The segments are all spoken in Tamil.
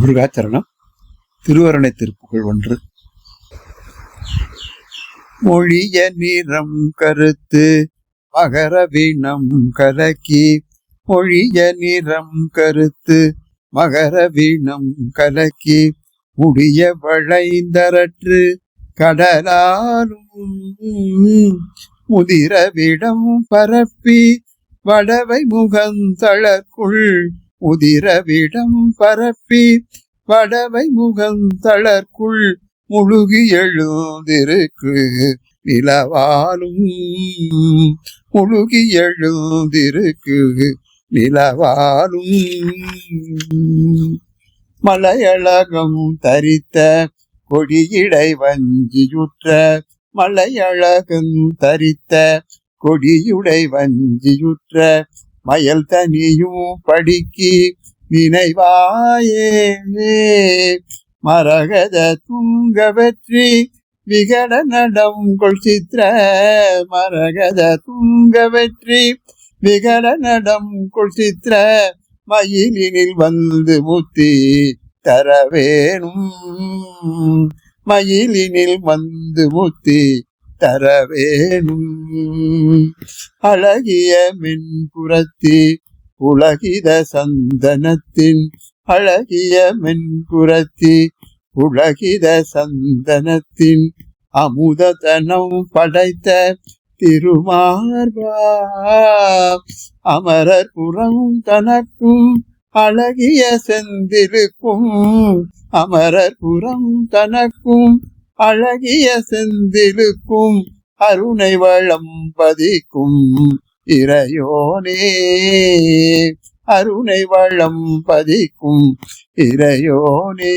முருகாச்சரணம் திருவரணை திருப்புகள் ஒன்று. மொழிய நிறம் கருத்து மகர வீணம் கலக்கி மொழிய நிறம் கருத்து மகர வீணம் கலக்கி முடிய வளைந்தரற்று கடலாலும் முதிரவிடம் பரப்பி வடவை முகந்தளர்க்குள் உதிரவிடம் பரப்பி வடவை முகந்தளர்க்குள் முழுகி எழுந்திருக்கு நிலவாலும். முழுகி எழுந்திருக்கு நிலவாலும். மலையழகம் தரித்த கொடியிடை வஞ்சியுற்ற மலையழகம் தரித்த கொடியுடை வஞ்சியுற்ற மயல் தனியும் படிக்கு நினைவாயே மரகத துங்க வெற்றி விகட நடம் கொள் சித்திர மரகத துங்க வெற்றி விகட நடம் கொள் சித்திர மயிலினில் வந்து முத்தி தரவேணும் மயிலினில் வந்து முத்தி தரவேணும். அழகிய மென்புறத்தி உலகித சந்தனத்தின் அழகிய மென்புறத்தி உலகித சந்தனத்தின் அமுததனம் படைத்த திருமார்பா அமரர் புறம் தனக்கும் அழகிய செந்திருக்கும். அமரர் புறம் தனக்கும் அழகிய செந்திலுக்கும் அருணை வளம் பதிக்கும் இறையோனே. அருணை வளம் பதிக்கும் இறையோனே.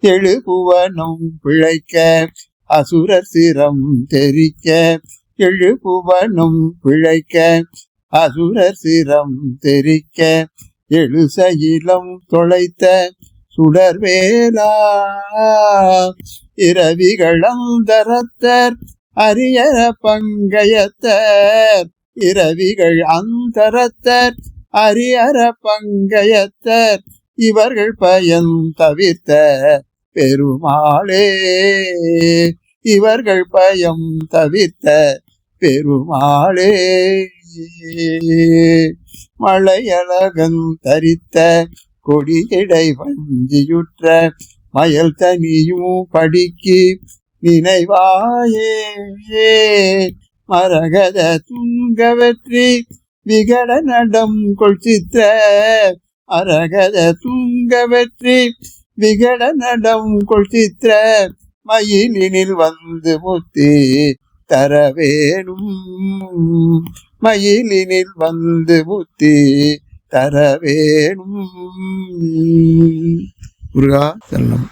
எழுபுவனம் பிழைக்க அசுரர் சிரம் தெரிக்க எழுபுவனம் பிழைக்க அசுரர் சிரம் தெரிக்க எழுசையிலம் தொலைத்த சுடர்வேலா. இரவிகளந்தரத்தர் அரியர பங்கயத்தர். இரவிகள் அந்தரத்தர் அரியர பங்கயத்தர். இவர்கள் பயன் தவிர்த்த பெருமாளே. இவர்கள் பயம் தவிர்த்த பெருமாளே. மலையழகன் தரித்த கொடியடை வஞ்சியுற்ற மயல் தனியும் படிக்கு நினைவாயே. மரகத துங்கவற்றி விகட நடம் கொள்சித்த அரகத துங்கவற்றி விகட நடம் கொள்சித்த மயிலினில் வந்து முத்தி தர வேணும் மயிலினில் வந்து முத்தி தரவேணும். முருகா செல்லம்